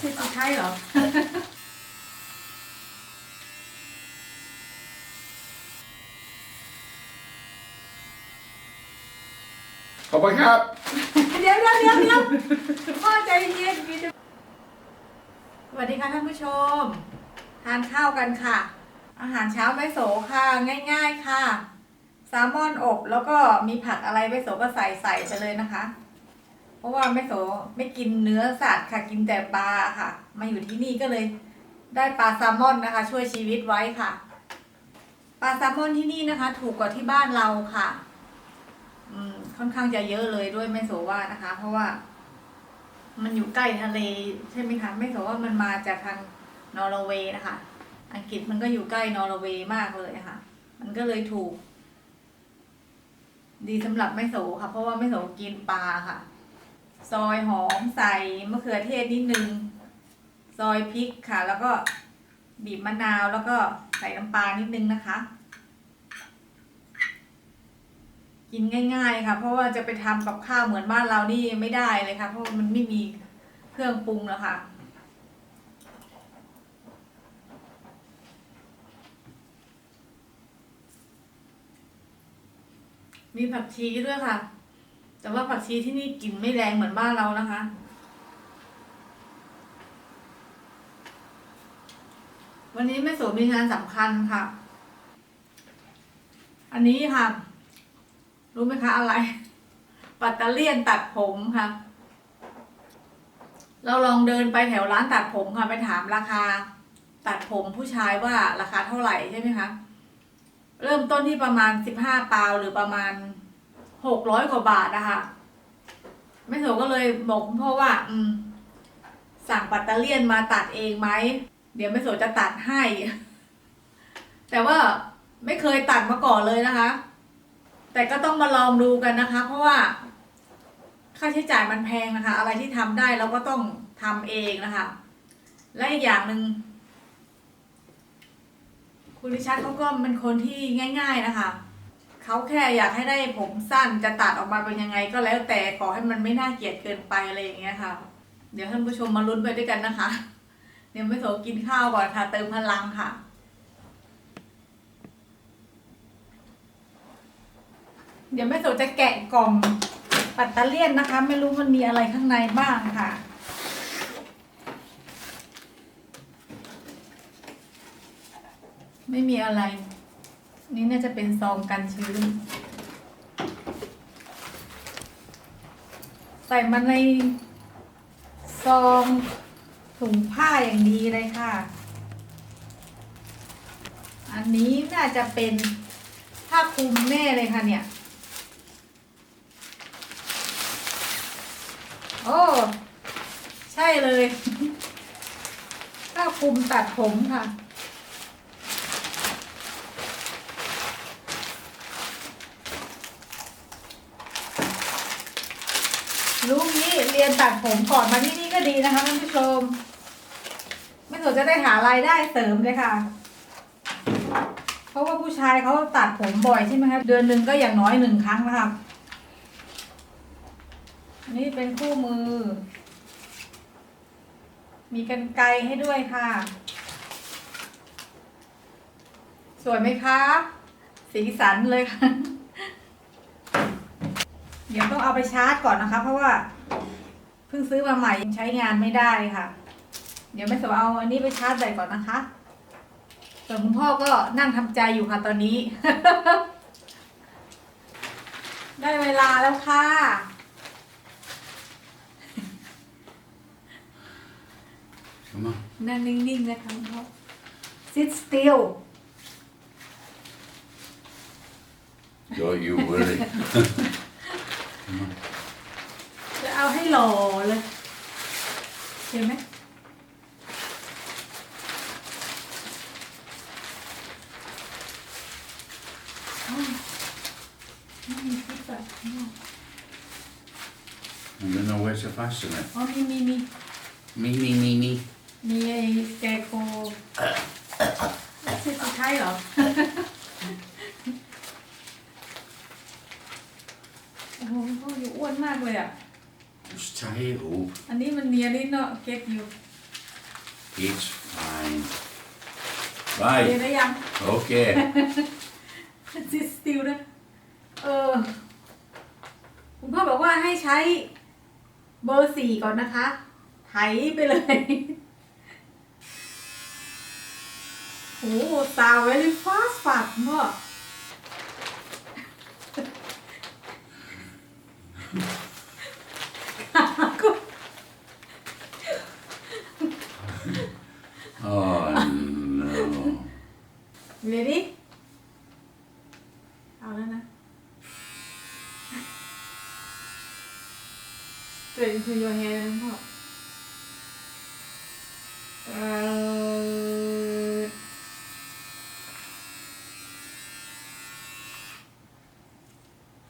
ชื่อสุดท้ายเหรอ ขอบคุณครับ เดี๋ยวเดี๋ยวเดี๋ยวเดี๋ยวพ่อใจเย็นสวัสดีค่ะท่านผู้ชม ทานข้าวกันค่ะ อาหารเช้าไม่โสค่ะ ง่าย ๆค่ะ แซลมอนอบแล้วก็มีผักอะไรไม่โสก็ใส่ใส่ไปเลยนะคะ เพราะว่าไม่โสไม่กินเนื้อสัตว์ค่ะกินแต่ปลาค่ะ มาอยู่ที่นี่ก็เลยได้ปลาแซลมอนนะคะ ช่วยชีวิตไว้ค่ะ ปลาแซลมอนที่นี่นะคะ ถูกกว่าที่บ้านเราค่ะอืมค่อนข้างจะเยอะเลยด้วยไม่โสว่านะคะ เพราะว่า มันอยู่ใกล้ทะเลใช่ไหมคะไม่โสว่ามันมาจากทางนอร์เวย์นะคะ อังกฤษมันก็อยู่ใกล้นอร์เวย์มากเลยค่ะ มันก็เลยถูก ดีสำหรับไม่โสค่ะ เพราะว่าไม่โสกินปลาค่ะ ซอยหอมใส่มะเขือเทศนิดนึง ซอยพริกค่ะ แล้วก็บีบมะนาวแล้วก็ใส่น้ำปลานิดนึงนะคะ กินง่าย ๆ ค่ะ เพราะว่าจะไปทำกับข้าวเหมือนบ้านเรานี่ไม่ได้เลยค่ะ เพราะมันไม่มีเครื่องปรุงแล้วค่ะมีผักชีด้วยค่ะ แต่ว่าผักชีที่นี่กลิ่นไม่แรงเหมือนบ้านเรานะคะ วันนี้แม่โสมีงานสำคัญค่ะ อันนี้ค่ะ รู้ไหมคะอะไร ปัตเตเลียนตัดผมค่ะ เราลองเดินไปแถวร้านตัดผมค่ะไปถามราคา ตัดผมผู้ชายว่าราคาเท่าไหร่ใช่ไหมคะ เริ่มต้นที่ประมาณสิบห้าปาวหรือประมาณ หกร้อยกว่าบาทนะคะแม่โสก็เลยบอกคุณพ่อว่า อืม สั่งปัตเตอร์เลียนมาตัดเองไหม เดี๋ยวแม่โสจะตัดให้ แต่ว่าไม่เคยตัดมาก่อนเลยนะคะ แต่ก็ต้องมาลองดูกันนะคะ เพราะว่า ค่าใช้จ่ายมันแพงนะคะ อะไรที่ทำได้เราก็ต้องทำเองนะคะ และอีกอย่างหนึ่งคุณริชาร์ดเขาก็เป็นคนที่ง่าย ๆนะคะ เขาแค่อยากให้ได้ผมสั้นจะตัดออกมาเป็นยังไงก็แล้วแต่ขอให้มันไม่น่าเกลียดเกินไปอะไรอย่างเงี้ยค่ะ เดี๋ยวท่านผู้ชมมาลุ้นไปด้วยกันนะคะเดี๋ยวไม่โสกินข้าวก่อนค่ะ เติมพลังค่ะเดี๋ยวแม่โสจะแกะกล่องปัตตอร์เลียนนะคะ ไม่รู้มันมีอะไรข้างในบ้างค่ะ ไม่มีอะไร นี่น่าจะเป็นซองกันชื้น ใส่มาในซองถุงผ้าอย่างดีเลยค่ะ อันนี้น่าจะเป็นผ้าคลุมแน่เลยค่ะเนี่ย โอ้ ใช่เลยผ้าคลุมตัดผมค่ะ รู้งี้เรียนตัดผมก่อนมาที่นี่ก็ดีนะคะท่านผู้ชม ไม่สนจะได้หารายได้เสริมเลยค่ะ เพราะว่าผู้ชายเขาตัดผมบ่อยใช่ไหมคะเดือนหนึ่งก็อย่างน้อยหนึ่งครั้งนะคะอันนี่เป็นคู่มือ มีกันไกรให้ด้วยค่ะ สวยไหมคะ สีสันเลยค่ะ เดี๋ยวต้องเอาไปชาร์จก่อนนะคะ เพราะว่าเพิ่งซื้อมาใหม่ยังใช้งานไม่ได้ค่ะ เดี๋ยวไม่สบเอาอันนี้ไปชาร์จใส่ก่อนนะคะ ส่วนคุณพ่อก็นั่งทำใจอยู่ค่ะตอนนี้ ได้เวลาแล้วค่ะ Come on. นั่งนิ่งๆนะคะคุณพ่อ sit still Don't you worry. จะเอาให้หล่อเลยเห็นไหมอ้าวไม่มีคลิปอะอ๋ I don't know where to fasten it. อมีมีมี Me, me, me, me. มีไอ้แกโคชื่อสุดท้ายเหรอ โอ้โหพ่ออยู่อ้วนมากเลยอะ Just tie it up. อันนี้มันเนียนี่เนาะเก็ตอยู่ It's fine. เรียน Right. ได้ยัง Okay. ซิสติลนะเออคุณพ่อบอกว่าให้ใช้เบอร์สี่ก่อนนะคะ ไถไปเลย โอ้โหสาวเวลิฟาสฟัดพ่อ ก็ Oh no. เรียดิเอาแล้วนะ straight into your hair นะพ่อเอ่อ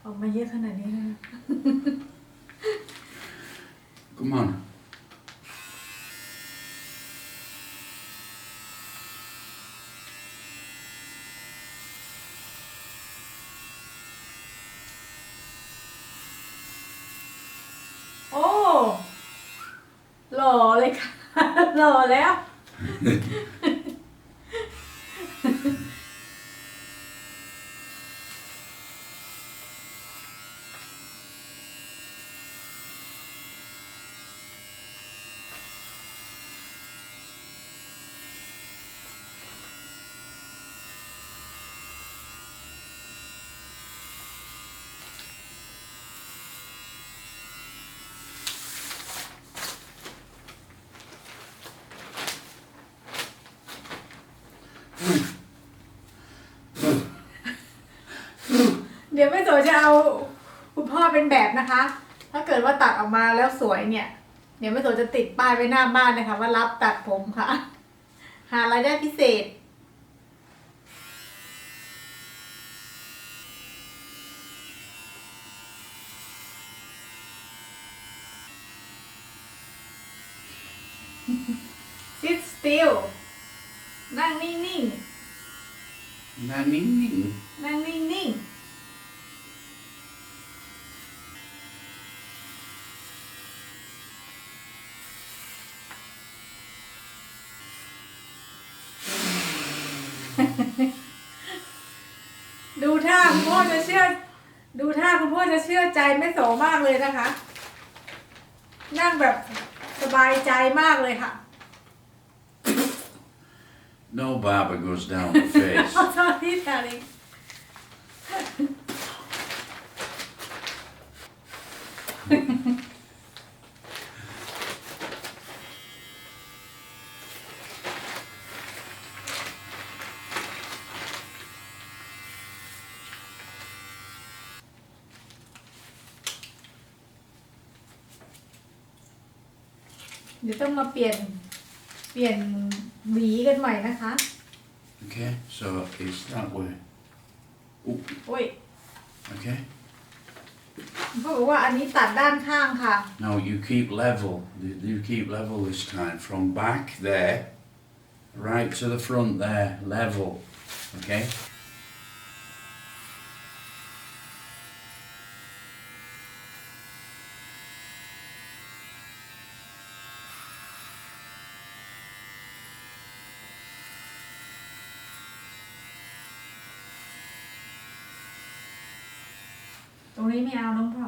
ออกมาเยอะขนาดนี้เลยนะ Come on. โอ้ หล่อเลยค่ะ หล่อแล้ว เดี๋ยวแม่โสจะเอาคุณพ่อเป็นแบบนะคะ ถ้าเกิดว่าตัดออกมาแล้วสวยเนี่ย เดี๋ยวแม่โสจะติดป้ายไว้หน้าบ้านนะคะ ว่ารับตัดผมค่ะ หารายได้พิเศษ sit still นั่งนิ่ง Now, ning, ning. ๆนั่งนิ่งๆดูท่าคุณพ่อจะเชื่อ ดูท่าคุณพ่อจะเชื่อใจแม่โสมากเลยนะคะ นั่งแบบสบายใจมากเลยค่ะ No barber goes down the face. ขอโทษที่แทนเองเดี๋ยวต้องมาเปลี่ยน เปลี่ยน หวีกันใหม่นะคะ Okay, so it's that way. Oop, โอ้ย okay. เขาบอกว่าอันนี้ตัดด้านข้างค่ะ Now you keep level. You you keep level this time from back there, right to the front there, level. Okay. ตรงนี้ไม่เอาน้องพ่อ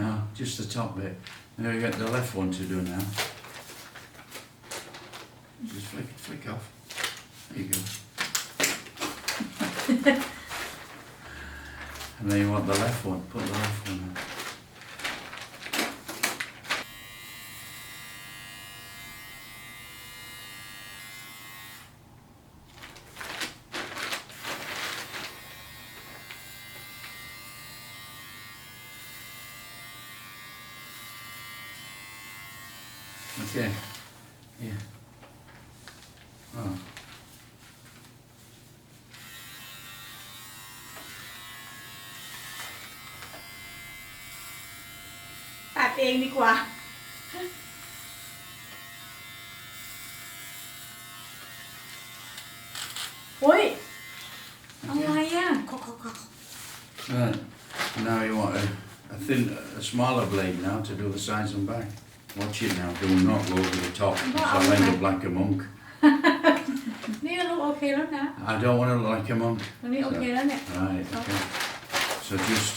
No, just the top bit. Now you got the left one to do now. Just flick, flick off. There you go. and then you want the left one. Put the left one on. โอเค yeah oh ตัดเองดีกว่า โอ้ย อะไรอ่ะ Right. now you want a, a a thin, a smaller blade now to do the sides and back. Watch it now. Do not go over the top. Well, because I'll I'm end like- up like a monk. นี่ก็ลูกโอเคแล้วนะ I don't want to look like a monk. ตอนนี้โอเคแล้วเนี่ย Right. Okay. So just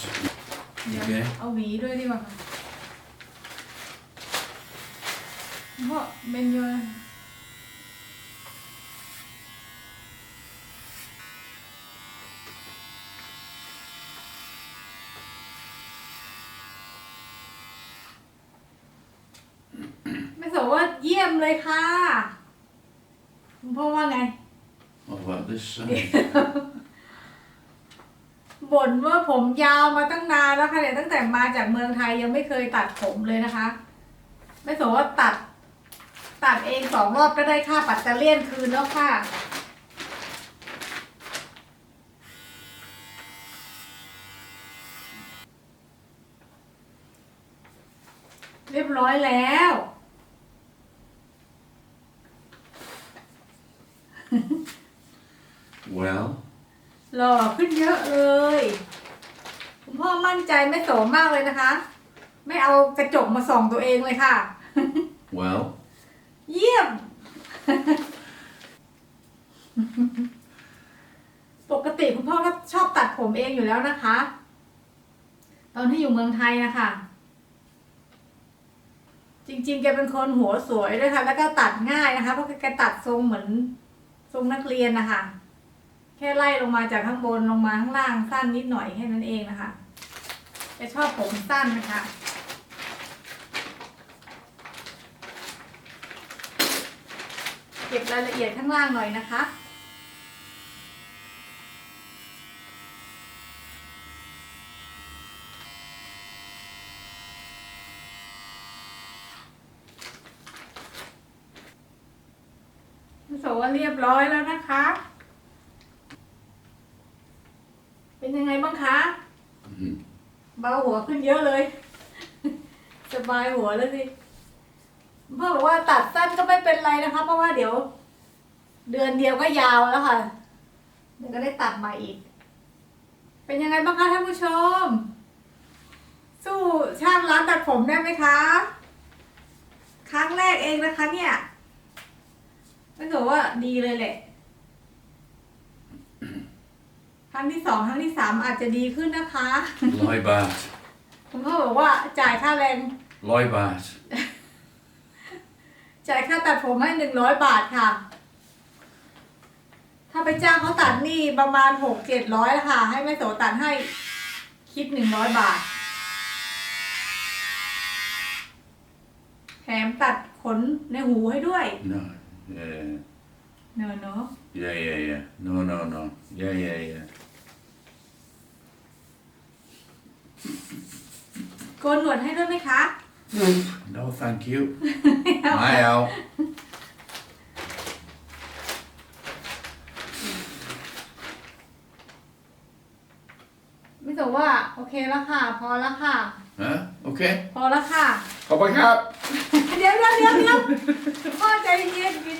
เดี๋ยว okay. เอาหวีด้วยดีกว่าค่ะเพราะเบนโยไ เยี่ยมเลยค่ะคุณพ่อว่าไง What about this side? บ่นว่าผมยาวมาตั้งนานแล้วค่ะเนี่ยตั้งแต่มาจากเมืองไทยยังไม่เคยตัดผมเลยนะคะ ไม่สมว่าตัด ตัดเองสองรอบก็ได้ค่าปัตเตอร์เลียนคืนแล้วค่ะ เรียบร้อยแล้ว Well, หล่อขึ้นเยอะเลย คุณพ่อมั่นใจไม่โสมมากเลยนะคะ ไม่เอากระจกมาส่องตัวเองเลยค่ะ well, เยี่ยม ปกติคุณพ่อก็ชอบตัดผมเองอยู่แล้วนะคะ ตอนที่อยู่เมืองไทยนะคะ จริงๆ แกเป็นคนหัวสวยด้วยค่ะ แล้วก็ตัดง่ายนะคะ เพราะแกตัดทรงเหมือน ทรงนักเรียนนะคะ แค่ไล่ลงมาจากข้างบนลงมาข้างล่างสั้นนิดหน่อยแค่นั้นเองนะคะจะชอบผมสั้นนะคะเก็บรายละเอียดข้างล่างหน่อยนะคะ โสว่าเรียบร้อยแล้วนะคะ เป็นยังไงบ้างคะ เบาหัวขึ้นเยอะเลย สบายหัวแล้วสิพ่อบอกว่าตัดสั้นก็ไม่เป็นไรนะคะ เพราะว่าเดี๋ยว เดือนเดียวก็ยาวแล้วค่ะ เดี๋ยวก็ได้ตัดใหม่อีก เป็นยังไงบ้างคะท่านผู้ชม สู้ช่างร้านตัดผมได้ไหมคะ ครั้งแรกเองนะคะเนี่ย ไม่ถือว่าดีเลยแหละครั้งที่สองครั้งที่สามอาจจะดีขึ้นนะคะ Loibat. คุณพ่อบอกว่าจ่ายค่าแรง Loibat. จ่ายค่าตัดผมให้หนึ่งร้อยบาทค่ะ ถ้าไปจ้างเขาตัดนี่ประมาณหกเจ็ดร้อยค่ะ ให้แม่โสตัดให้คิดหนึ่งร้อยบาท แถมตัดขนในหูให้ด้วย No. Yeah. เนอะเนอะ Yeah, yeah, yeah. No, no, no. Yeah, yeah, yeah. โกนหนวดให้ด้วยไหมคะ No, thank you. My out. ไม่โสว่า โอเคแล้วค่ะ พอแล้วค่ะ Huh? Okay. พอแล้วค่ะ Come back up. เดี๋ยวเดี๋ยวเดี๋ยวเดี๋ยวพ่อใจเย็นๆ